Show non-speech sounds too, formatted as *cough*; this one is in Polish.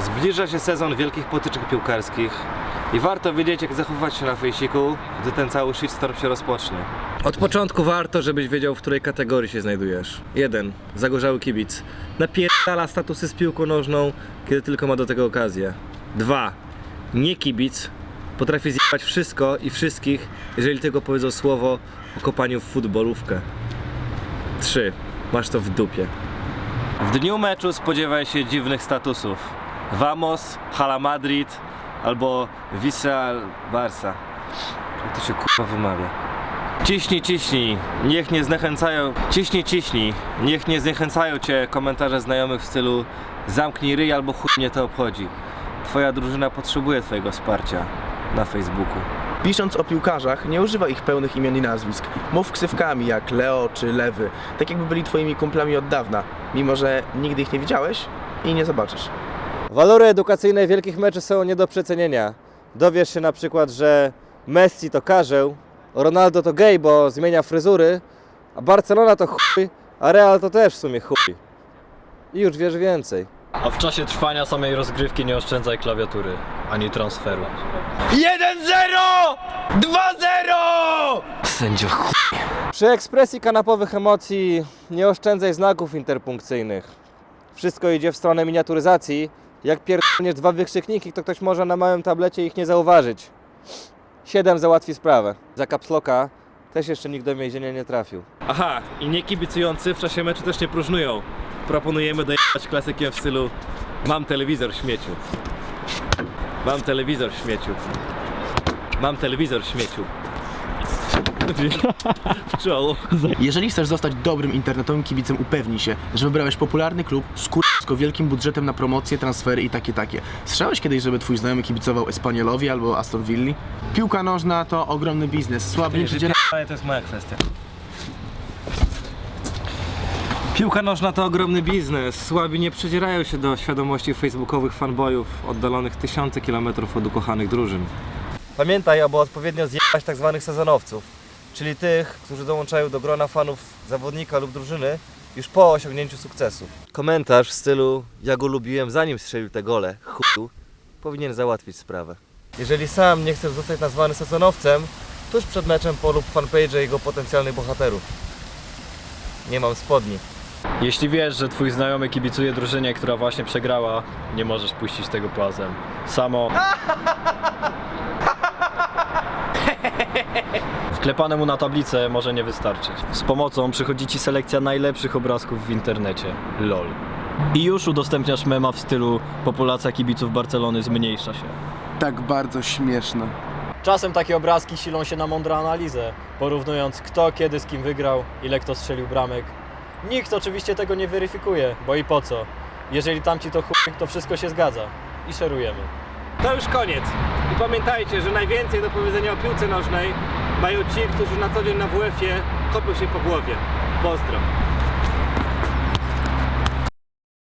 Zbliża się sezon wielkich potyczek piłkarskich i warto wiedzieć, jak zachowywać się na fejsiku, gdy ten cały shitstorm się rozpocznie. Od początku warto, żebyś wiedział, w której kategorii się znajdujesz. 1. Zagorzały kibic. Napierdala statusy z piłką nożną, kiedy tylko ma do tego okazję. 2. Nie kibic. Potrafi zjebać wszystko i wszystkich, jeżeli tylko powiedzą słowo o kopaniu w futbolówkę. 3. Masz to w dupie. W dniu meczu spodziewaj się dziwnych statusów. Vamos, Hala Madrid albo Vissal Barca. Jak to się kurwa wymawia? Ciśnij, ciśnij, niech nie zniechęcają, ciśnij, ciśnij, niech nie zniechęcają cię komentarze znajomych w stylu zamknij ryj albo chuj mnie to obchodzi. Twoja drużyna potrzebuje twojego wsparcia na Facebooku. Pisząc o piłkarzach, nie używa ich pełnych imion i nazwisk. Mów ksywkami jak Leo czy Lewy, tak jakby byli twoimi kumplami od dawna, mimo że nigdy ich nie widziałeś i nie zobaczysz. Walory edukacyjne wielkich meczy są nie do przecenienia. Dowiesz się na przykład, że Messi to karzeł, Ronaldo to gej, bo zmienia fryzury, a Barcelona to chuj, a Real to też w sumie chuj. I już wiesz więcej. A w czasie trwania samej rozgrywki nie oszczędzaj klawiatury, ani transferu. 1-0! 2-0! Sędzio chuj. Przy ekspresji kanapowych emocji nie oszczędzaj znaków interpunkcyjnych. Wszystko idzie w stronę miniaturyzacji. Jak pierdolniesz dwa wykrzykniki, to ktoś może na małym tablecie ich nie zauważyć. 7 załatwi sprawę. Za kapsloka też jeszcze nikt do więzienia nie trafił. Aha, i nie kibicujący w czasie meczu też nie próżnują. Proponujemy dojechać klasykiem w stylu Mam telewizor śmieciu. Mam telewizor śmieciu. Mam telewizor śmieciu. *laughs* W czoło. Jeżeli chcesz zostać dobrym internetowym kibicem, upewnij się, że wybrałeś popularny klub z kursko wielkim budżetem na promocje, transfery i takie takie. Słyszałeś kiedyś, żeby twój znajomy kibicował Espaniolowi albo Aston Villi? Piłka nożna to ogromny biznes, słaby nie przedziera... Ale to jest moja kwestia. Piłka nożna to ogromny biznes. Słabi nie przedzierają się do świadomości facebookowych fanboyów oddalonych tysiące kilometrów od ukochanych drużyn. Pamiętaj, aby odpowiednio zjebać tak zwanych sezonowców, czyli tych, którzy dołączają do grona fanów zawodnika lub drużyny już po osiągnięciu sukcesu. Komentarz w stylu ja go lubiłem zanim strzelił te gole, chuju, powinien załatwić sprawę. Jeżeli sam nie chcesz zostać nazwany sezonowcem, tuż przed meczem polub fanpage jego potencjalnych bohaterów. Nie mam spodni. Jeśli wiesz, że twój znajomy kibicuje drużynie, która właśnie przegrała, nie możesz puścić tego płazem. Samo... *laughs* Wklepane mu na tablicę może nie wystarczyć. Z pomocą przychodzi ci selekcja najlepszych obrazków w internecie. LOL. I już udostępniasz mema w stylu populacja kibiców Barcelony zmniejsza się. Tak bardzo śmieszne. Czasem takie obrazki silą się na mądrą analizę, porównując kto kiedy z kim wygrał, ile kto strzelił bramek. Nikt oczywiście tego nie weryfikuje, bo i po co? Jeżeli tamci to chuj, to wszystko się zgadza. I szerujemy. To już koniec. I pamiętajcie, że najwięcej do powiedzenia o piłce nożnej mają ci, którzy na co dzień na WF-ie kopią się po głowie. Pozdro.